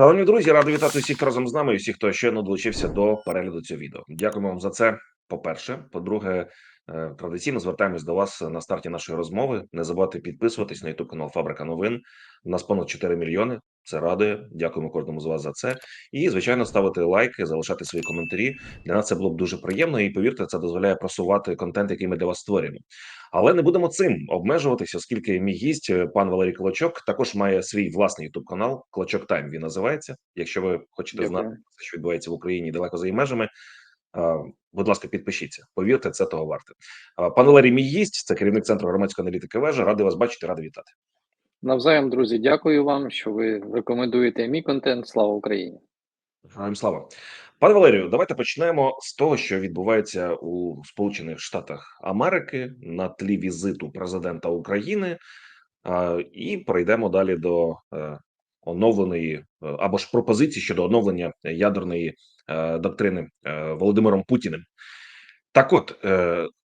Шановні друзі, радий вітати всіх разом з нами і всіх, хто щойно долучився до перегляду цього відео. Дякуємо вам за це. По-перше, по-друге, е, традиційно звертаємось до вас на старті нашої розмови. Не забувайте підписуватись на YouTube канал Фабрика новин. У нас понад 4 мільйони. Це радує. Дякуємо кожному з вас за це. І звичайно, ставити лайки, залишати свої коментарі. Для нас це було б дуже приємно. І повірте, це дозволяє просувати контент, який ми для вас створюємо. Але не будемо цим обмежуватися, оскільки мій гість, е, пан Валерій Клочок, також має свій власний ютуб канал Клочок Тайм. Він називається. Якщо ви хочете Дякую. знати, що відбувається в Україні далеко за її межами. Будь ласка, підпишіться. Повірте, це того варте. Пан Валерій, мій гість, це керівник центру громадської аналітики вежа. Радий вас бачити, радий вітати. Навзаєм, друзі, дякую вам, що ви рекомендуєте мій контент. Слава Україні! Героям слава. Пане Валерію, давайте почнемо з того, що відбувається у Сполучених Штатах Америки на тлі візиту президента України, і перейдемо далі до е, оновленої е, або ж пропозиції щодо оновлення ядерної е, доктрини Володимиром Путіним. Так, от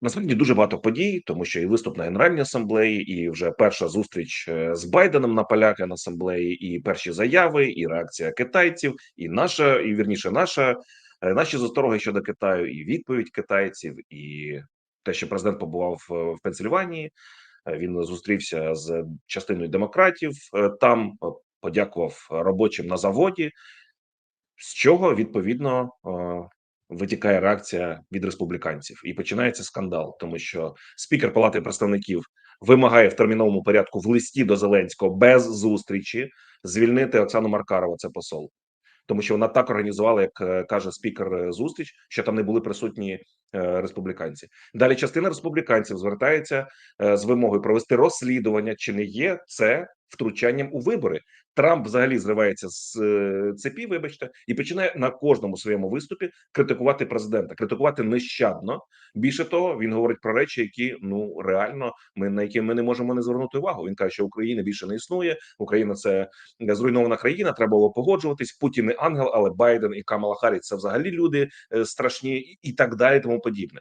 насправді дуже багато подій, тому що і виступ на генеральній асамблеї, і вже перша зустріч е, з Байденом на поляка на асамблеї, і перші заяви, і реакція китайців, і наша, і вірніше, наша е, наші застороги щодо Китаю, і відповідь китайців, і те, що президент побував е, в Пенсильванії. Він зустрівся з частиною демократів там, подякував робочим на заводі, з чого відповідно витікає реакція від республіканців, і починається скандал, тому що спікер Палати представників вимагає в терміновому порядку в листі до Зеленського без зустрічі звільнити Оксану Маркарову, це посол. Тому що вона так організувала, як е, каже спікер е, зустріч, що там не були присутні е, республіканці. Далі частина республіканців звертається з вимогою провести розслідування, чи не є це втручанням у вибори. Трамп взагалі зривається з е, цепі, вибачте, і починає на кожному своєму виступі критикувати президента, критикувати нещадно. Більше того, він говорить про речі, які ну реально ми на які ми не можемо не звернути увагу. Він каже, що України більше не існує. Україна це зруйнована країна. Треба було погоджуватись. Путін не ангел, але Байден і Камала Харріс – це взагалі люди е, страшні, і- і так далі, тому подібне.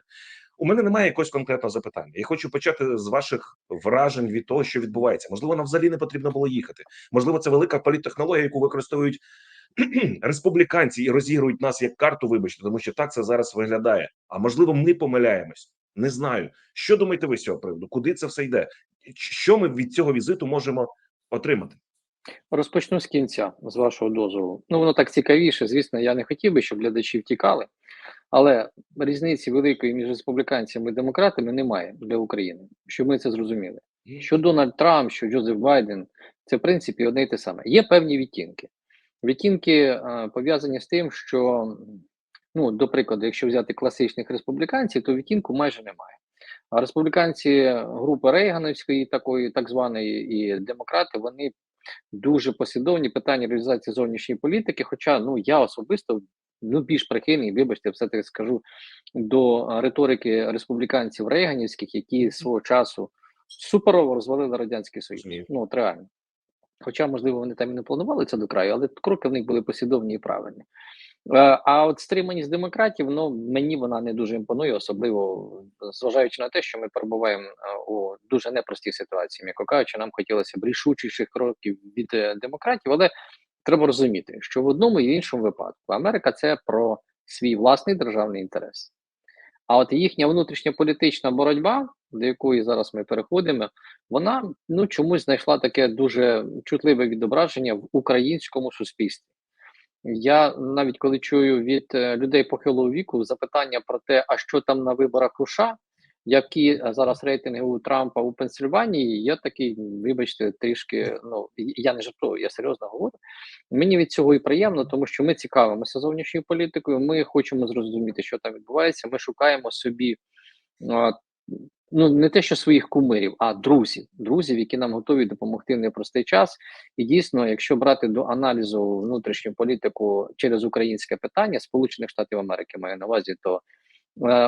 У мене немає якогось конкретного запитання. Я хочу почати з ваших вражень від того, що відбувається. Можливо, нам взагалі не потрібно було їхати. Можливо, це велика політтехнологія, яку використовують республіканці і розігрують нас як карту. Вибачте, тому що так це зараз виглядає. А можливо, ми помиляємось. Не знаю. Що думаєте ви з цього приводу? Куди це все йде? Що ми від цього візиту можемо отримати? Розпочну з кінця, з вашого дозволу. Ну, воно так цікавіше. Звісно, я не хотів би, щоб глядачі втікали, але різниці великої між республіканцями і демократами немає для України, щоб ми це зрозуміли. Що Дональд Трамп, що Джозеф Байден, це в принципі одне й те саме. Є певні відтінки. Відтінки е, пов'язані з тим, що, ну, до прикладу, якщо взяти класичних республіканців, то відтінку майже немає. А республіканці групи Рейгановської, такої так званої, і демократи, вони дуже послідовні в питанні реалізації зовнішньої політики. Хоча ну я особисто ну більш прихильний, вибачте, все таки скажу до риторики республіканців рейганівських, які свого часу суперово розвалили радянський союз. Розумію. Ну от реально. Хоча, можливо, вони там і не планували це до краю, але кроки в них були послідовні і правильні. Е, А от стриманість демократів, ну мені вона не дуже імпонує, особливо зважаючи на те, що ми перебуваємо е, у дуже непростій ситуації. М'яко кажучи, нам хотілося б рішучіших кроків від е, демократів, але треба розуміти, що в одному і в іншому випадку Америка це про свій власний державний інтерес. А от їхня внутрішня політична боротьба, до якої зараз ми переходимо, вона ну чомусь знайшла таке дуже чутливе відображення в українському суспільстві. Я навіть коли чую від е, людей похилого віку запитання про те, а що там на виборах у США, які е, зараз рейтинги у Трампа у Пенсильванії, я такий, вибачте, трішки. Ну я не жартую, я серйозно говорю. Мені від цього і приємно, тому що ми цікавимося зовнішньою політикою. Ми хочемо зрозуміти, що там відбувається. Ми шукаємо собі. Ну, не те, що своїх кумирів, а друзів, друзів, які нам готові допомогти в непростий час. І дійсно, якщо брати до аналізу внутрішню політику через українське питання Сполучених Штатів Америки, маю на увазі, то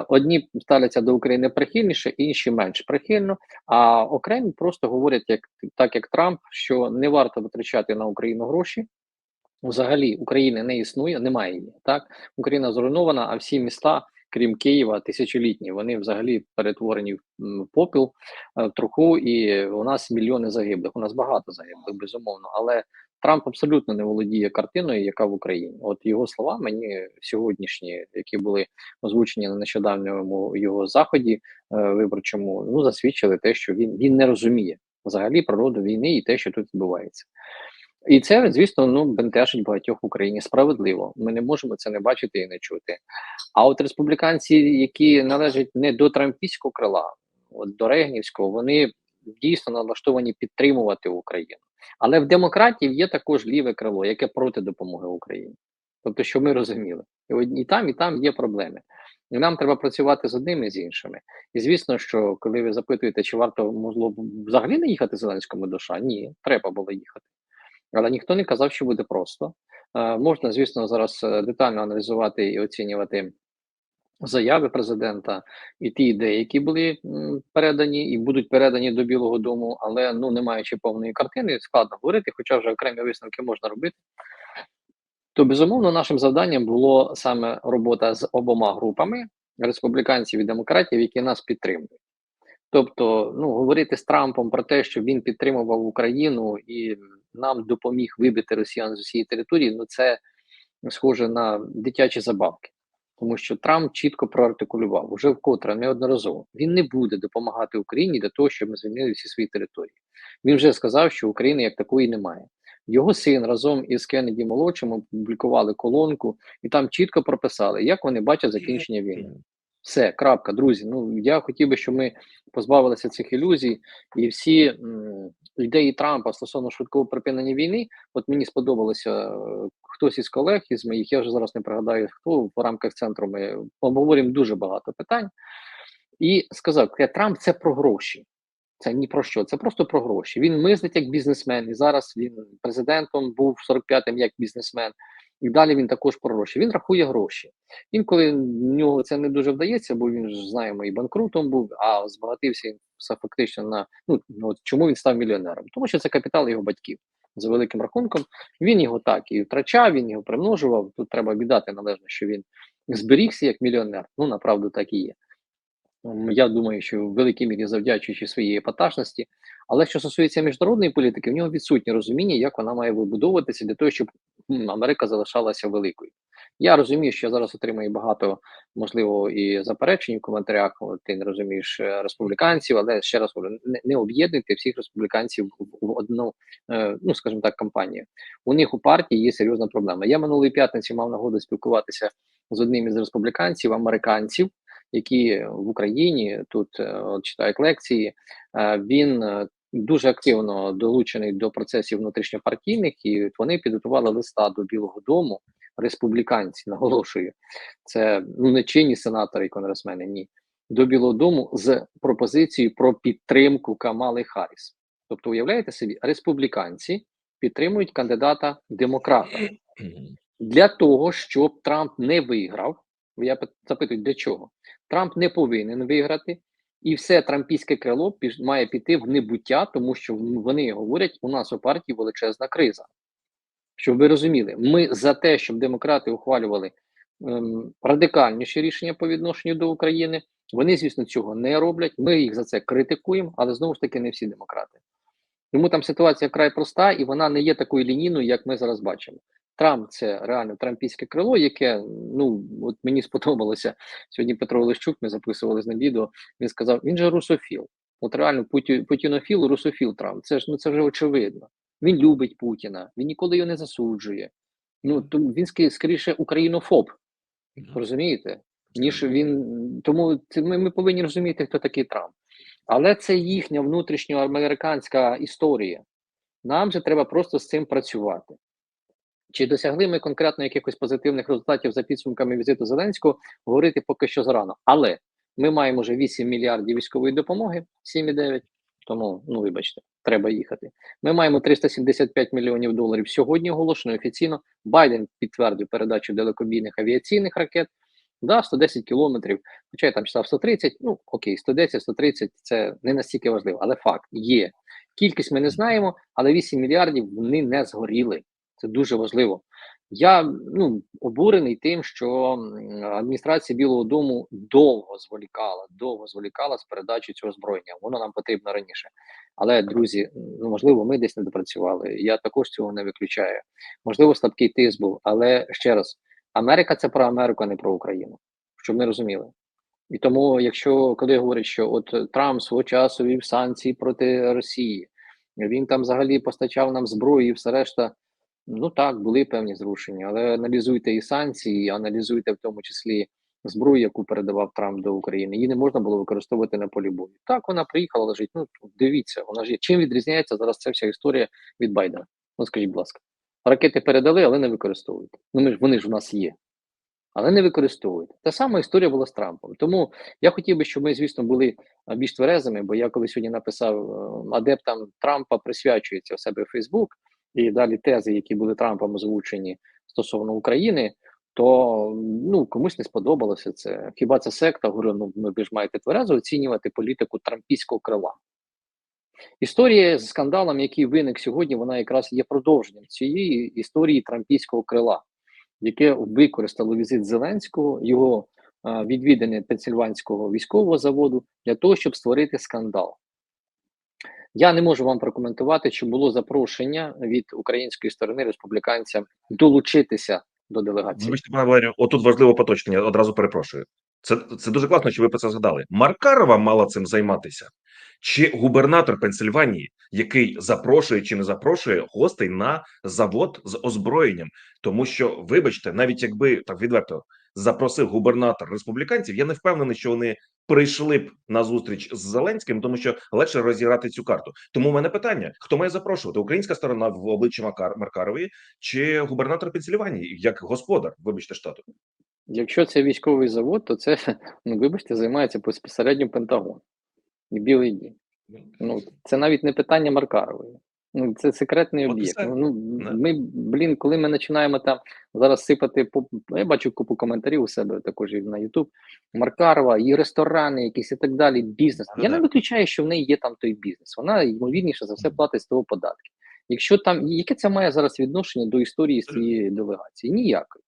одні ставляться до України прихильніше, інші менш прихильно. А окремі просто говорять, як так як Трамп, що не варто витрачати на Україну гроші. Взагалі України не існує, немає її. Так Україна зруйнована, а всі міста, крім Києва, тисячолітні, вони взагалі перетворені в попіл, е, в труху, і у нас мільйони загиблих. У нас багато загиблих, безумовно, але Трамп абсолютно не володіє картиною, яка в Україні. От його слова мені сьогоднішні, які були озвучені на нещодавньому його заході е, виборчому, ну засвідчили те, що він, він не розуміє взагалі природу війни і те, що тут відбувається. І це, звісно, ну бентежить багатьох в Україні справедливо. Ми не можемо це не бачити і не чути. А от республіканці, які належать не до трампійського крила, от до Регнівського, вони дійсно налаштовані підтримувати Україну. Але в демократів є також ліве крило, яке проти допомоги Україні. Тобто, що ми розуміли, і, і там, і там є проблеми. І нам треба працювати з одними і з іншими. І звісно, що коли ви запитуєте, чи варто можливо взагалі не їхати Зеленському до ні, треба було їхати. Але ніхто не казав, що буде просто. Е, можна, звісно, зараз е, детально аналізувати і оцінювати заяви президента і ті ідеї, які були передані і будуть передані до Білого Дому, але ну не маючи повної картини, складно говорити, хоча вже окремі висновки можна робити. То безумовно нашим завданням було саме робота з обома групами республіканців і демократів, які нас підтримують. Тобто, ну говорити з Трампом про те, що він підтримував Україну і нам допоміг вибити росіян з усієї території, ну це схоже на дитячі забавки, тому що Трамп чітко проартикулював уже вкотре неодноразово. Він не буде допомагати Україні для того, щоб ми звільнили всі свої території. Він вже сказав, що України як такої немає. Його син разом із Кеннеді молодшим опублікували колонку, і там чітко прописали, як вони бачать закінчення війни. Все, крапка, друзі. Ну я хотів би, щоб ми позбавилися цих ілюзій, і всі м, ідеї Трампа стосовно швидкого припинення війни. От мені сподобалося е, хтось із колег із моїх, я вже зараз не пригадаю, хто в рамках центру ми обговорюємо дуже багато питань, і сказав, «Е, Трамп це про гроші. Це ні про що, це просто про гроші. Він мислить як бізнесмен, і зараз він президентом був 45-м як бізнесмен. І далі він також про гроші. Він рахує гроші. Інколи в нього це не дуже вдається, бо він ж знаємо і банкрутом був, а збагатився фактично на ну от чому він став мільйонером? Тому що це капітал його батьків за великим рахунком. Він його так і втрачав, він його примножував. Тут треба віддати належно, що він зберігся як мільйонер. Ну направду так і є. Я думаю, що в великій мірі завдячуючи своїй епатажності. Але що стосується міжнародної політики, в нього відсутнє розуміння, як вона має вибудовуватися для того, щоб Америка залишалася великою. Я розумію, що я зараз отримую багато, можливо, і заперечень в коментарях. Ти не розумієш е, республіканців, але ще раз говорю, не, не об'єднуйте всіх республіканців в, одну, е, ну скажімо так, кампанію. У них у партії є серйозна проблема. Я минулої п'ятниці мав нагоду спілкуватися з одним із республіканців, американців, які в Україні тут е, от, читають лекції. Він дуже активно долучений до процесів внутрішньопартійних, і вони підготували листа до Білого Дому. Республіканці наголошую, це ну не чинні сенатори і конгресмени, ні до Білого Дому з пропозицією про підтримку Камали Харріс. Тобто, уявляєте собі, республіканці підтримують кандидата демократа для того, щоб Трамп не виграв. Я запитую, для чого? Трамп не повинен виграти, і все трампійське крило має піти в небуття, тому що вони говорять, у нас у партії величезна криза. Щоб ви розуміли, ми за те, щоб демократи ухвалювали ем, радикальніші рішення по відношенню до України. Вони, звісно, цього не роблять. Ми їх за це критикуємо, але знову ж таки не всі демократи. Тому там ситуація вкрай проста, і вона не є такою лінійною, як ми зараз бачимо. Трамп це реально трампійське крило, яке ну от мені сподобалося сьогодні. Петро Олещук, ми записували з ним відео. Він сказав: він же русофіл. От реально путі, путінофіл, русофіл Трамп. Це ж ну це вже очевидно. Він любить Путіна, він ніколи його не засуджує. Ну то він скоріше українофоб, розумієте? Ніж він тому ми, ми повинні розуміти, хто такий Трамп. Але це їхня внутрішньоамериканська історія. Нам же треба просто з цим працювати. Чи досягли ми конкретно якихось позитивних результатів за підсумками візиту Зеленського, говорити поки що зарано. Але ми маємо вже 8 мільярдів військової допомоги, 7,9, тому, ну вибачте, треба їхати. Ми маємо 375 мільйонів доларів сьогодні оголошено офіційно. Байден підтвердив передачу далекобійних авіаційних ракет. Да, 110 кілометрів, хоча я там читав 130, ну окей, 110, 130 це не настільки важливо, але факт є. Кількість ми не знаємо, але 8 мільярдів вони не згоріли. Це дуже важливо. Я ну обурений тим, що адміністрація Білого Дому довго зволікала, довго зволікала з передачі цього озброєння. Воно нам потрібно раніше. Але друзі, ну можливо, ми десь не допрацювали. Я також цього не виключаю. Можливо, слабкий тиск був, але ще раз, Америка це про Америку, а не про Україну. Щоб ми розуміли. І тому, якщо коли говорять, що от Трамп свого часу вів санкції проти Росії, він там взагалі постачав нам зброю і все решта. Ну так, були певні зрушення, але аналізуйте і санкції, аналізуйте в тому числі зброю, яку передавав Трамп до України. Її не можна було використовувати на полі бою. Так, вона приїхала, лежить. Ну дивіться, вона ж є. Чим відрізняється зараз ця вся історія від Байдена? Ну скажіть, будь ласка, ракети передали, але не використовують. Ну ми ж вони ж у нас є. Але не використовують. Та сама історія була з Трампом. Тому я хотів би, щоб ми, звісно, були більш тверезими, бо я коли сьогодні написав е, адептам Трампа присвячується у себе Фейсбук і далі тези, які були Трампом озвучені стосовно України, то ну комусь не сподобалося це. Хіба це секта? Говорю, ну ну, ви ж маєте тверезо оцінювати політику трампійського крила. Історія з скандалом, який виник сьогодні, вона якраз є продовженням цієї історії трампійського крила, яке використало візит Зеленського, його а, відвідини Пенсильванського військового заводу для того, щоб створити скандал. Я не можу вам прокоментувати, чи було запрошення від української сторони республіканцям долучитися до делегації. Вибачте, пане Валерію, отут важливе поточнення, одразу перепрошую. Це, це дуже класно, що ви про це згадали. Маркарова мала цим займатися. Чи губернатор Пенсильванії, який запрошує чи не запрошує гостей на завод з озброєнням, тому що, вибачте, навіть якби так відверто запросив губернатор республіканців, я не впевнений, що вони прийшли б на зустріч з Зеленським, тому що легше розіграти цю карту. Тому у мене питання: хто має запрошувати? Українська сторона в обличчі Макар Маркарової чи губернатор Пенсильванії як господар, вибачте, штату? Якщо це військовий завод, то це, ну вибачте, займається безпосередньо Пентагон і Білий Дім. Ну це навіть не питання Маркарової. Ну це секретний об'єкт. Ну ми, блін, коли ми починаємо там зараз сипати по я бачу купу коментарів у себе також і на Ютуб. Маркарова, і ресторани, якісь і так далі. Бізнес. Я не виключаю, що в неї є там той бізнес. Вона ймовірніше за все платить з того податки. Якщо там яке це має зараз відношення до історії цієї делегації? Ніякої.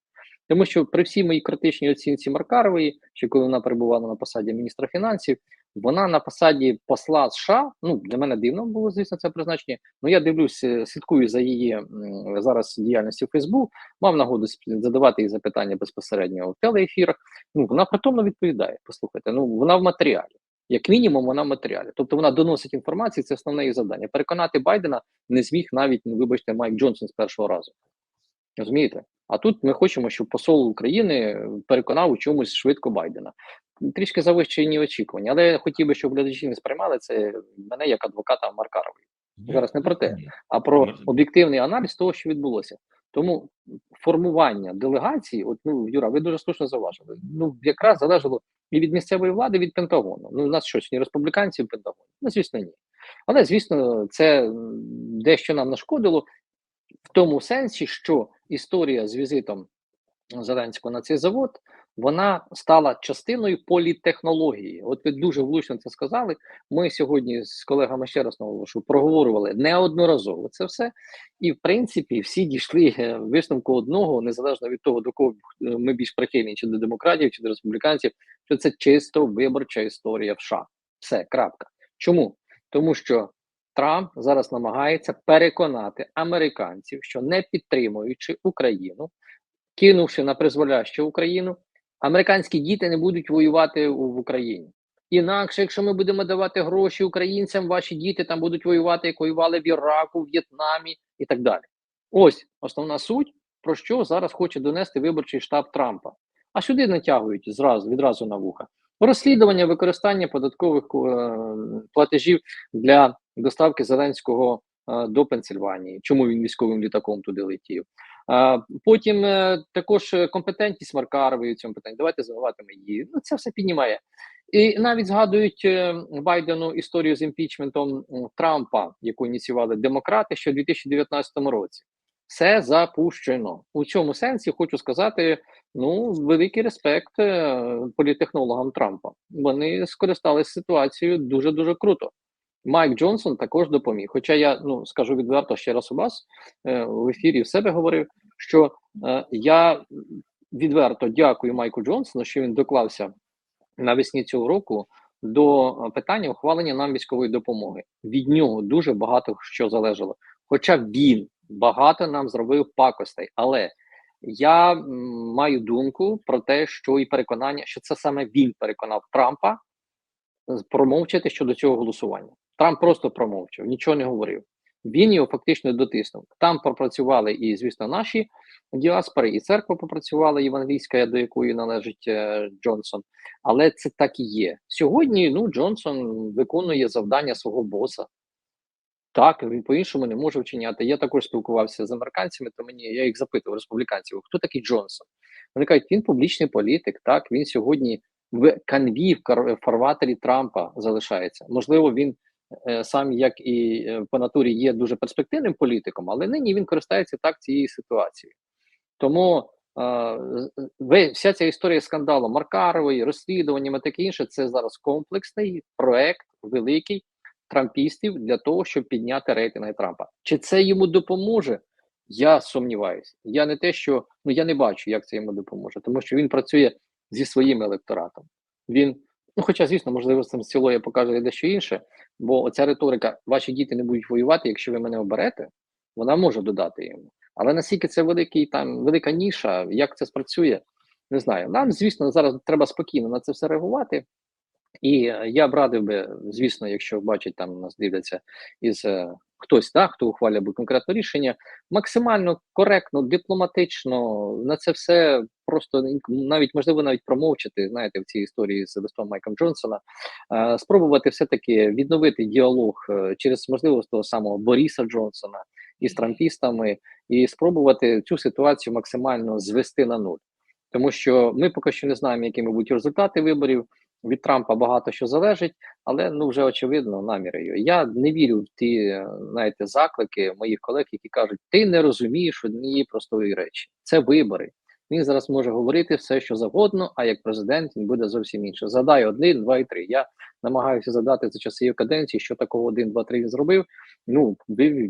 Тому що при всій моїй критичній оцінці Маркарової, ще коли вона перебувала на посаді міністра фінансів, вона на посаді посла США. Ну для мене дивно було звісно це призначення. Ну я дивлюсь, е, слідкую за її зараз діяльністю Фейсбук. Мав нагоду задавати їй запитання безпосередньо в телеефірах. Ну вона притомно відповідає. Послухайте, ну вона в матеріалі. Як мінімум, вона в матеріалі. Тобто вона доносить інформацію, це основне її завдання. Переконати Байдена не зміг навіть, ну, вибачте, Майк Джонсон з першого разу. Розумієте? А тут ми хочемо, щоб посол України переконав у чомусь швидко Байдена. Трішки завищені очікування, але я хотів би, щоб глядачі не сприймали це мене як адвоката Маркарової, Зараз не про те. а про Ну, об'єктивний аналіз того, що відбулося. Тому формування делегації, от ну Юра, ви дуже слушно зауважили. Ну якраз залежало і від місцевої влади, від Пентагону. Ну у нас що сьогодні республіканці в Пентагоні? Ну звісно, ні. Але звісно, це дещо нам нашкодило в тому сенсі, що історія з візитом Зеленського на цей завод вона стала частиною політехнології. От ви дуже влучно це сказали. Ми сьогодні з колегами ще раз наголошую, проговорювали неодноразово це все, і в принципі всі дійшли е, висновку одного, незалежно від того, до кого ми більш прихильні, чи до демократів, чи до республіканців, що це чисто виборча історія в США. Все, крапка. Чому? Тому що Трамп зараз намагається переконати американців, що не підтримуючи Україну, кинувши на призволяще Україну, американські діти не будуть воювати в Україні. Інакше, якщо ми будемо давати гроші українцям, ваші діти там будуть воювати, як воювали в Іраку, в В'єтнамі і так далі. Ось основна суть, про що зараз хоче донести виборчий штаб Трампа. А сюди натягують зразу відразу на вуха. Розслідування використання податкових е, платежів для доставки Зеленського е, до Пенсильванії. Чому він військовим літаком туди летів? Потім е, також е, компетентність Маркарової в цьому питанні. Давайте забуватиме її. Ну це все піднімає. І навіть згадують е, Байдену історію з імпічментом Трампа, яку ініціювали демократи ще у 2019 році. Все запущено у цьому сенсі. Хочу сказати: ну великий респект політехнологам Трампа. Вони скористалися ситуацією дуже дуже круто. Майк Джонсон також допоміг. Хоча я ну скажу відверто ще раз у вас е, в ефірі в себе говорив, що е, я відверто дякую Майку Джонсону, що він доклався навесні цього року до е, питання ухвалення нам військової допомоги. Від нього дуже багато що залежало. Хоча він багато нам зробив пакостей, але я маю думку про те, що і переконання, що це саме він переконав Трампа промовчати щодо цього голосування. Трамп просто промовчав, нічого не говорив. Він його фактично дотиснув. Там попрацювали і, звісно, наші діаспори, і церква попрацювала євангелійська, до якої належить е, Джонсон. Але це так і є. Сьогодні ну, Джонсон виконує завдання свого боса. Так, він по-іншому не може вчиняти. Я також спілкувався з американцями, то мені я їх запитував, республіканців, хто такий Джонсон? Вони кажуть, він публічний політик. Так, він сьогодні в канві в фарватері Трампа залишається. Можливо, він сам, як і е, по натурі, є дуже перспективним політиком, але нині він користається так цією ситуацією. Тому е, вся ця історія скандалу Маркарової, розслідуваннями таке інше, це зараз комплексний проект великий трампістів для того, щоб підняти рейтинги Трампа. Чи це йому допоможе? Я сумніваюся. Я не те, що ну я не бачу, як це йому допоможе, тому що він працює зі своїм електоратом. Він, ну хоча, звісно, можливо, з цим сілою покаже дещо інше, бо оця риторика, ваші діти не будуть воювати, якщо ви мене оберете, вона може додати йому. Але наскільки це великий там велика ніша, як це спрацює, не знаю. Нам, звісно, зараз треба спокійно на це все реагувати. І е, я б радив би, звісно, якщо бачать там нас дивляться із е, хтось, да, хто ухвалює конкретне рішення, максимально коректно, дипломатично на це все просто навіть можливо навіть промовчати. Знаєте, в цій історії з листом Майком Джонсона, е, спробувати все-таки відновити діалог е, через можливо того самого Боріса Джонсона із трампістами, і спробувати цю ситуацію максимально звести на нуль, тому що ми поки що не знаємо, якими будуть результати виборів від Трампа багато що залежить, але ну вже очевидно наміри його. Я не вірю в ті, знаєте, заклики моїх колег, які кажуть, ти не розумієш однієї простої речі. Це вибори. Він зараз може говорити все, що завгодно, а як президент він буде зовсім інше. Задай один, два і три. Я намагаюся задати за часи його каденції, що такого один, два, три він зробив. Ну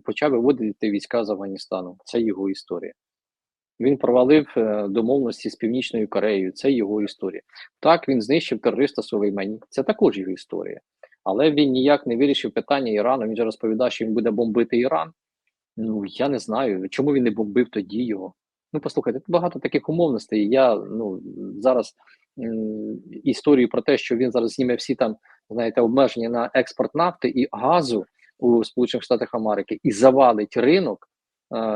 почав виводити війська з Афганістану. Це його історія. Він провалив е, домовленості з Північною Кореєю. Це його історія. Так, він знищив терориста Сулеймані. Це також його історія. Але він ніяк не вирішив питання Ірану. Він же розповідає, що він буде бомбити Іран. Ну я не знаю, чому він не бомбив тоді його. Ну, послухайте, багато таких умовностей. Я ну зараз м, історію про те, що він зараз зніме всі там, знаєте, обмеження на експорт нафти і газу у Сполучених Штатах Америки і завалить ринок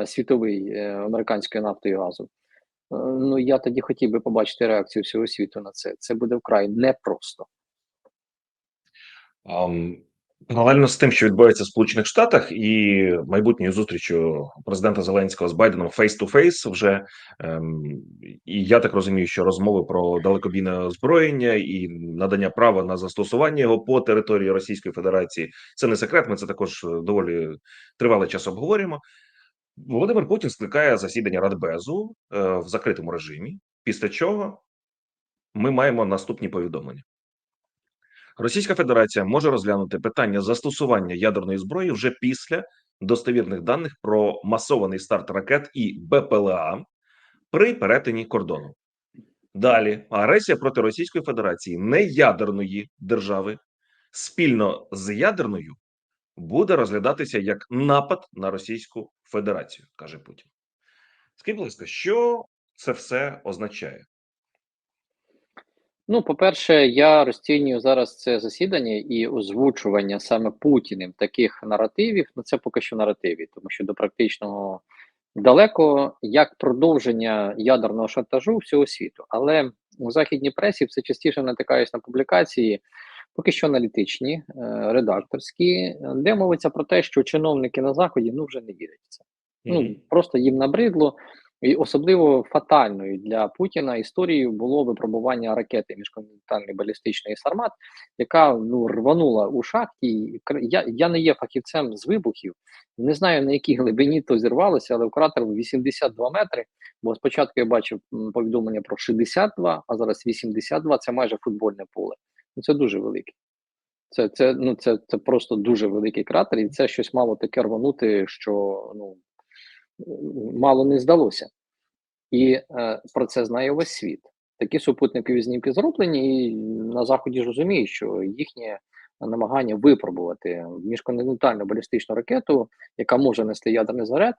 світовий е, американської нафти і газу. Е, Ну я тоді хотів би побачити реакцію всього світу на це. Це буде вкрай непросто. Ам, Паралельно з тим, що відбувається в Сполучених Штатах, і майбутньою зустрічю президента Зеленського з Байденом face-to-face вже ем, і я так розумію, що розмови про далекобійне озброєння і надання права на застосування його по території Російської Федерації це не секрет. Ми це також е, доволі тривалий час обговорюємо. Володимир Путін скликає засідання Радбезу е, в закритому режимі. Після чого ми маємо наступні повідомлення. Російська Федерація може розглянути питання застосування ядерної зброї вже після достовірних даних про масований старт ракет і БПЛА при перетині кордону. Далі агресія проти Російської Федерації неядерної держави спільно з ядерною буде розглядатися як напад на Російську Федерацію, каже Путін. Скажіть, будь ласка, що це все означає? Ну, по-перше, я розцінюю зараз це засідання і озвучування саме Путіним таких наративів. Ну, це поки що наративі, тому що до практичного далеко як продовження ядерного шантажу всього світу. Але у західній пресі все частіше натикаюсь на публікації, поки що аналітичні, е, редакторські, де мовиться про те, що чиновники на заході ну вже не вірять в це. Ну просто їм набридло. І особливо фатальною для Путіна історією було випробування ракети міжконтинентальної балістичної Сармат, яка ну рванула у шахті. Я, я не є фахівцем з вибухів, не знаю на якій глибині то зірвалося, але в кратер 82 метри. Бо спочатку я бачив повідомлення про 62, а зараз 82, це майже футбольне поле. Ну це дуже велике. Це, це, ну, це, це просто дуже великий кратер, і це щось мало таке рванути, що ну, мало не здалося. І е, про це знає весь світ. Такі супутникові знімки зроблені, і на заході ж розуміють, що їхнє намагання випробувати міжконтинентальну балістичну ракету, яка може нести ядерний заряд,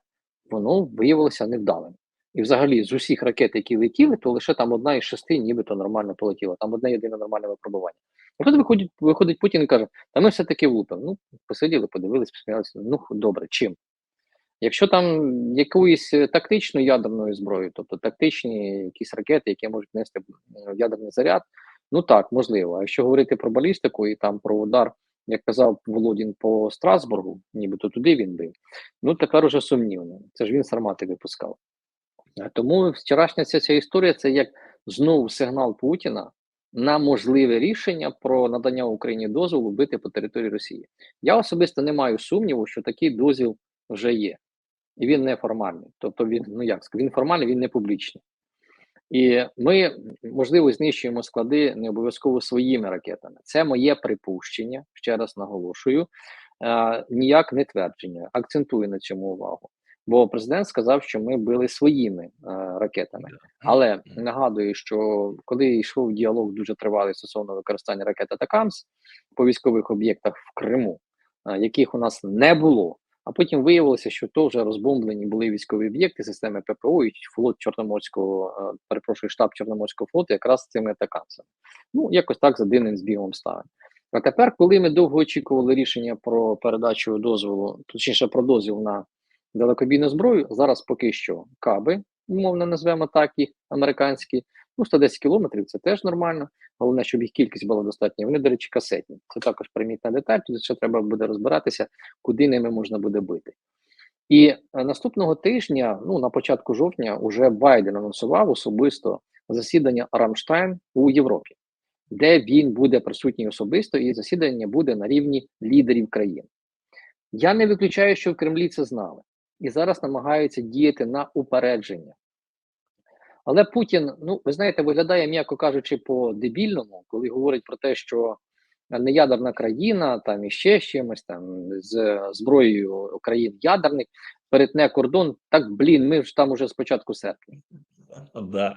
воно виявилося невдалим. І взагалі з усіх ракет, які летіли, то лише там одна із шести нібито нормально полетіла. Там одне єдине нормальне випробування. І тут виходить, виходить Путін і каже: Та ми все-таки влупимо. Ну, посиділи, подивились, посміялися. Ну, добре, чим? Якщо там якоюсь е, тактичною ядерною зброєю, тобто тактичні якісь ракети, які можуть нести м, ядерний заряд, ну так, можливо. А якщо говорити про балістику і там про удар, як казав Володін по Страсбургу, нібито туди він бив, ну тепер уже сумнівно. Це ж він сармати випускав. Тому вчорашня ця, ця історія це як знову сигнал Путіна на можливе рішення про надання Україні дозволу бити по території Росії. Я особисто не маю сумніву, що такий дозвіл вже є, і він неформальний. Тобто він ну як він формальний, він не публічний. І ми, можливо, знищуємо склади не обов'язково своїми ракетами. Це моє припущення, ще раз наголошую, е, ніяк не твердження. Акцентую на цьому увагу. Бо президент сказав, що ми били своїми е, ракетами. Але нагадую, що коли йшов діалог дуже тривалий стосовно використання ракет Атакамс по військових об'єктах в Криму, е, яких у нас не було. А потім виявилося, що то вже розбомблені були військові об'єкти системи ППО і флот Чорноморського, е, перепрошую, штаб Чорноморського флоту, якраз з цими атакамсами. Ну, якось так за дивним збігом стане. А тепер, коли ми довго очікували рішення про передачу дозволу, точніше про дозвіл на далекобійну зброю, зараз поки що каби, умовно назвемо так їх, американські, ну 110 кілометрів це теж нормально. Головне, щоб їх кількість була достатня. Вони, до речі, касетні. Це також примітна деталь, тут ще треба буде розбиратися, куди ними можна буде бити. І е, наступного тижня, ну на початку жовтня, уже Байден анонсував особисто засідання Рамштайн у Європі, де він буде присутній особисто, і засідання буде на рівні лідерів країн. Я не виключаю, що в Кремлі це знали, і зараз намагаються діяти на упередження. Але Путін, ну ви знаєте, виглядає, м'яко кажучи, по дебільному, коли говорить про те, що неядерна країна, там іще з чимось там з зброєю країн ядерних перетне кордон. Так блін, ми ж там уже з початку серпня. Да.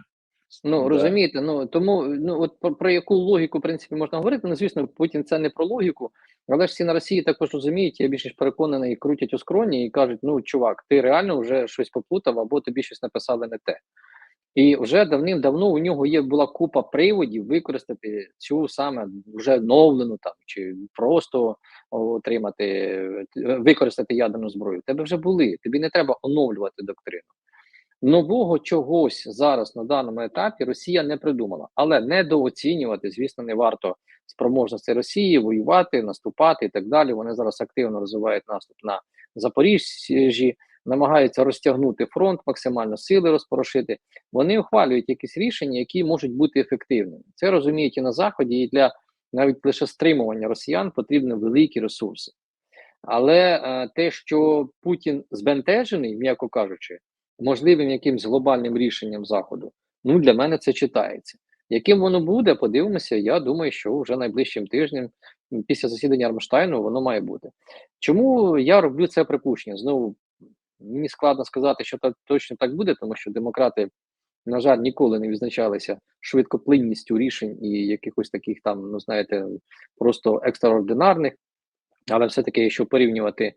Ну Да. розумієте, ну тому ну от про, про яку логіку в принципі можна говорити. Ну звісно, Путін це не про логіку, але ж всі на Росії також розуміють. Я більш ніж переконаний, крутять у скроні і кажуть: ну чувак, ти реально вже щось попутав, або тобі щось написали не те. І вже давним-давно у нього є була купа приводів використати цю саме вже оновлену там чи просто отримати використати ядерну зброю. Тебе вже були. Тобі не треба оновлювати доктрину. Нового чогось зараз на даному етапі Росія не придумала, але недооцінювати, звісно, не варто спроможності Росії воювати, наступати і так далі. Вони зараз активно розвивають наступ на Запоріжжі, намагаються розтягнути фронт, максимально сили розпорошити. Вони ухвалюють якісь рішення, які можуть бути ефективними. Це розуміють і на заході, і для навіть лише стримування росіян потрібні великі ресурси. Але е, те, що Путін збентежений, м'яко кажучи, можливим якимсь глобальним рішенням заходу, ну для мене це читається. Яким воно буде, подивимося. Я думаю, що вже найближчим тижнем, після засідання Рамштайну, воно має бути. Чому я роблю це припущення? Знову мені складно сказати, що так точно так буде, тому що демократи, на жаль, ніколи не відзначалися швидкоплинністю рішень і якихось таких там, ну знаєте, просто екстраординарних. Але все-таки, якщо порівнювати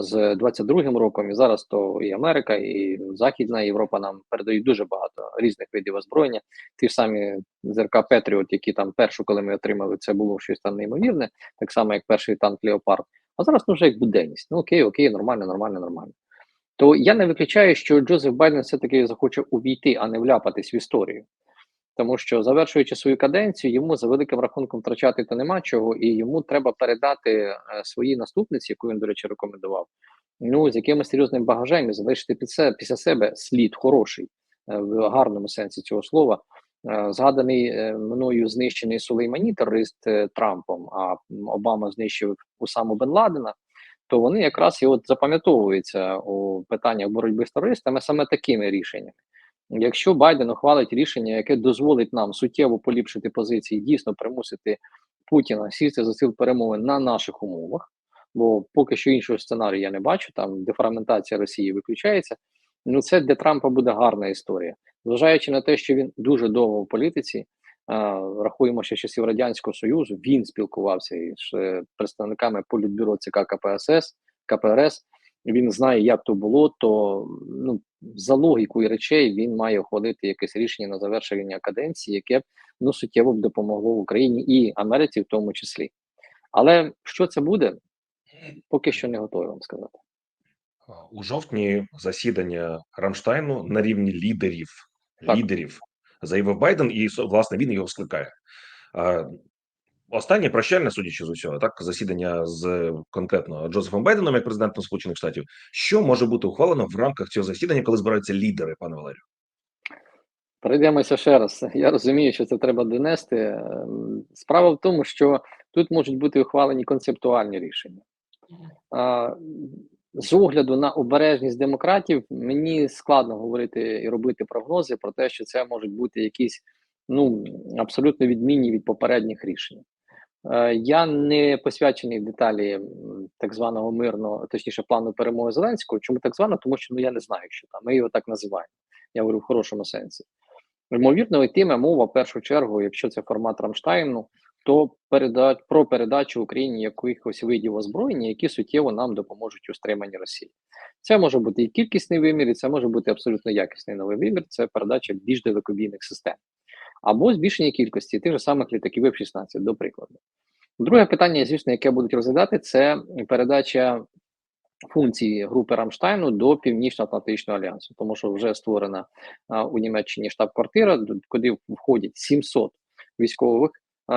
з 22-м роком і зараз, то і Америка, і Західна Європа нам передають дуже багато різних видів озброєння. Ті самі ЗРК Петріот, які там першу, коли ми отримали, це було щось там неймовірне, так само як перший танк Леопард. А зараз ну вже як буденність. Ну окей, окей, нормально, нормально, нормально. То я не виключаю, що Джозеф Байден все-таки захоче увійти, а не вляпатись в історію. Тому що завершуючи свою каденцію, йому за великим рахунком втрачати то нема чого, і йому треба передати е, своїй наступниці, яку він, до речі, рекомендував. Ну з якимось серйозним багажем і залишити під себе після себе слід хороший е, в гарному сенсі цього слова. Е, Згаданий мною знищений Сулеймані, терорист Трампом, а Обама знищив Усаму Бен Ладена, то вони якраз і от запам'ятовуються у питаннях боротьби з терористами саме такими рішеннями. Якщо Байден ухвалить рішення, яке дозволить нам суттєво поліпшити позиції, дійсно примусити Путіна сісти за стіл перемовин на наших умовах, бо поки що іншого сценарію я не бачу. Там дефрагментація Росії виключається. Ну це для Трампа буде гарна історія, зважаючи на те, що він дуже довго в політиці. Рахуємо ще часів радянського союзу. Він спілкувався із е, представниками політбюро ЦК КПСС КПРС. Він знає, як то було. То ну за логікою речей він має ухвалити якесь рішення на завершення каденції, яке б ну суттєво б допомогло Україні і Америці, в тому числі. Але що це буде, поки що не готовий вам сказати. У жовтні засідання Рамштайну на рівні лідерів Так. лідерів заявив Байден, і власне він його скликає. Останнє прощальне, судячи з усього, так засідання з конкретно Джозефом Байденом, як президентом Сполучених Штатів. Що може бути ухвалено в рамках цього засідання, коли збираються лідери, пане Валерію? Пройдемося ще раз. Я розумію, що це треба донести. Ем, Справа в тому, що тут можуть бути ухвалені концептуальні рішення. З огляду на обережність демократів, мені складно говорити і робити прогнози про те, що це можуть бути якісь ну абсолютно відмінні від попередніх рішень. Е, Я не посвячений деталі так званого мирного, точніше, плану перемоги Зеленського. Чому так звано? Тому що ну я не знаю, що там. Ми його так називаємо. Я говорю в хорошому сенсі. Ймовірно, йтиме мова в першу чергу, якщо це формат Рамштайну, то переда... про передачу Україні якихось видів озброєння, які суттєво нам допоможуть у стриманні Росії. Це може бути і кількісний вимір, і це може бути абсолютно якісний новий вимір. Це передача більш далекобійних систем або збільшення кількості тих же самих літаків F-16, до прикладу. Друге питання, звісно, яке будуть розглядати, це передача функції групи Рамштайну до Північно-Атлантичного альянсу, тому що вже створена у Німеччині штаб-квартира, куди входять 700 військових,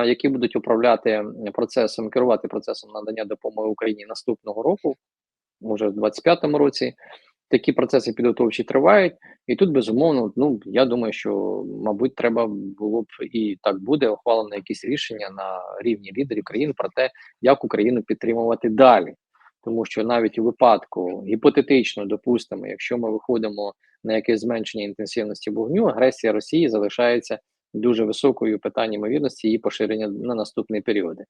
які будуть управляти процесом, керувати процесом надання допомоги Україні наступного року, може в 25-му році. Такі процеси підготовчі тривають, і тут безумовно, ну я думаю, що мабуть треба було б і так буде ухвалено якісь рішення на рівні лідерів країн про те, як Україну підтримувати далі. Тому що навіть у випадку гіпотетично допустимо, якщо ми виходимо на якесь зменшення інтенсивності вогню, агресія Росії залишається дуже високою в питанні ймовірності її поширення на наступні періоди.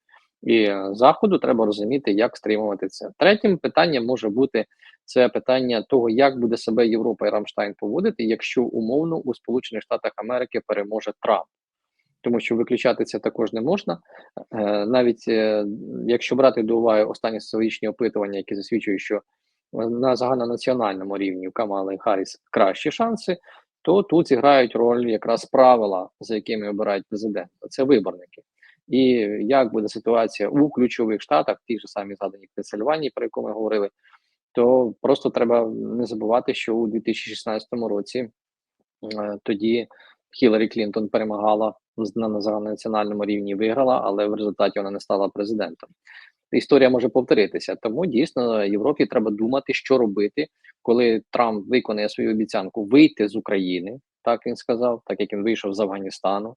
І е, заходу треба розуміти, як стримувати це. Третім питанням може бути це питання того, як буде себе Європа і Рамштайн поводити, якщо умовно у Сполучених Штатах Америки переможе Трамп. Тому що виключати це також не можна. Е, навіть е, якщо брати до уваги останні соціологічні опитування, які засвідчують, що на загальнонаціональному рівні у Камали Харріс кращі шанси, то тут зіграють роль якраз правила, за якими обирають президента. Це виборники. І як буде ситуація у ключових штатах, ті ж самі згадані Пенсильванії, про яку ми говорили, то просто треба не забувати, що у 2016 році е, тоді Хіларі Клінтон перемагала на загальнонаціональному рівні, виграла, але в результаті вона не стала президентом. Історія може повторитися, тому дійсно Європі треба думати, що робити, коли Трамп виконає свою обіцянку вийти з України, так він сказав, так як він вийшов з Афганістану,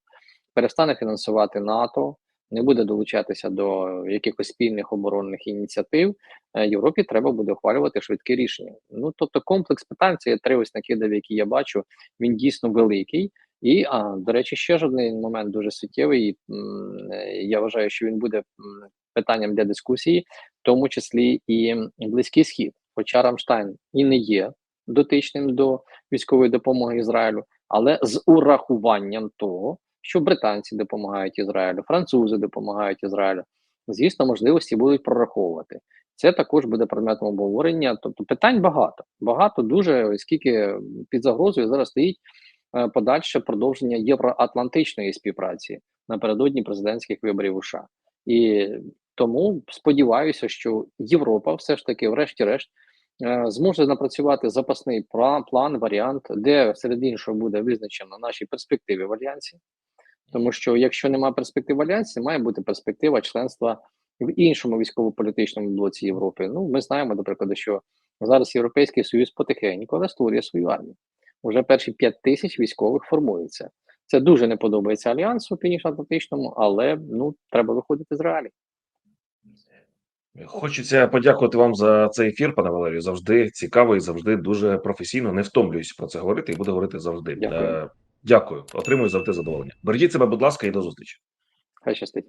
перестане фінансувати НАТО, не буде долучатися до якихось спільних оборонних ініціатив. е, Європі треба буде ухвалювати швидкі рішення. Ну тобто, комплекс питань це є три ось накидав, які я бачу. Він дійсно великий. І а до речі, ще ж один момент дуже суттєвий. м, е, Я вважаю, що він буде питанням для дискусії, в тому числі і близький схід. Хоча Рамштайн і не є дотичним до військової допомоги Ізраїлю, але з урахуванням того, що британці допомагають Ізраїлю, французи допомагають Ізраїлю. Звісно, можливості будуть прораховувати. Це також буде предметом обговорення. Тобто питань багато, багато дуже, оскільки під загрозою зараз стоїть е, подальше продовження євроатлантичної співпраці напередодні президентських виборів США. І тому сподіваюся, що Європа все ж таки, врешті-решт, е, зможе напрацювати запасний план, варіант, де серед іншого буде визначено наші перспективи в альянсі. Тому що якщо немає перспектив альянсі, має бути перспектива членства в іншому військово-політичному блоці Європи. Ну, ми знаємо, до прикладу, що зараз Європейський Союз потихеньку але створює свою армію. Уже перші 5 тисяч військових формуються. Це дуже не подобається альянсу північно-атлантичному, але ну треба виходити з реалій. Хочеться подякувати вам за цей ефір, пане Валерію. Завжди цікаво і завжди дуже професійно. Не втомлююсь про це говорити і буду говорити завжди. Дякую. Е, Дякую, отримую завжди задоволення. Бережіть себе, будь ласка, і до зустрічі. Хай щастить.